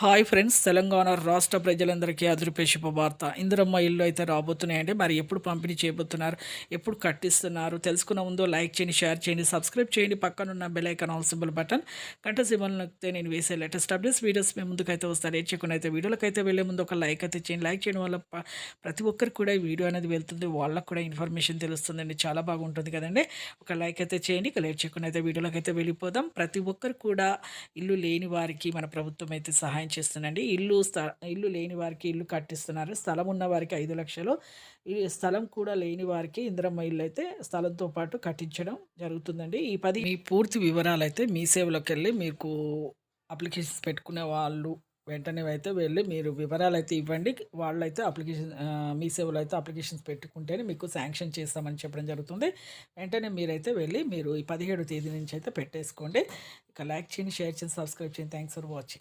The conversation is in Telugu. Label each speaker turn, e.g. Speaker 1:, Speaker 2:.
Speaker 1: హాయ్ ఫ్రెండ్స్ తెలంగాణ రాష్ట్ర ప్రజలందరికీ అదృపే శుభవార్త. ఇందిరమ్మ ఇల్లు అయితే రాబోతున్నాయండి. మరి ఎప్పుడు పంపిణీ చేయబోతున్నారు? ఎప్పుడు కట్టిస్తున్నారు? తెలుసుకున్న ముందు లైక్ చేయండి షేర్ చేయండి సబ్స్క్రైబ్ చేయండి. పక్కనున్న bell icon all symbol button కంట సింబల్ నొక్కితే నేను వేసే లేటెస్ట్ అప్డేట్స్ వీడియోస్ మీ ముందుకైతే వస్తారు ఏ చేయకుండా అయితే వీడియోలకైతే వెళ్ళే ముందు ఒక లైక్ అయితే చేయండి. లైక్ చేయడం వల్ల ప్రతి ఒక్కరికి కూడా ఈ వీడియో అనేది వెళ్తుంది. వాళ్ళకు కూడా ఇన్ఫర్మేషన్ తెలుస్తుందండి. చాలా బాగుంటుంది కదండి. ఒక లైక్ అయితే చేయండి. ఇక లేట్ చేయకుండా అయితే వీడియోలోకి అయితే వెళ్ళిపోదాం. ప్రతి ఒక్కరు కూడా ఇల్లు లేని వారికి మన ప్రభుత్వం అయితే సహాయం చేస్తుందండి ఇల్లు స్థ ఇల్లు లేని వారికి ఇల్లు కట్టిస్తున్నారు. స్థలం ఉన్న వారికి ఐదు లక్షలు. ఈ స్థలం కూడా లేని వారికి ఇందిరమ్మ ఇల్లు అయితే స్థలంతో పాటు కట్టించడం జరుగుతుందండి. ఈ పది మీ పూర్తి వివరాలు అయితే మీ సేవలోకి వెళ్ళి మీకు అప్లికేషన్స్ పెట్టుకునే వాళ్ళు వెంటనే అయితే వెళ్ళి మీరు వివరాలు అయితే ఇవ్వండి. వాళ్ళైతే అప్లికేషన్ మీ సేవలో అయితే అప్లికేషన్స్ పెట్టుకుంటేనే మీకు శాంక్షన్ చేస్తామని చెప్పడం జరుగుతుంది. వెంటనే మీరైతే వెళ్ళి మీరు ఈ పదిహేడు తేదీ నుంచి అయితే పెట్టేసుకోండి. ఇక లైక్ చేయండి షేర్ చేయండి సబ్స్క్రైబ్ చేయండి. Thanks for watching.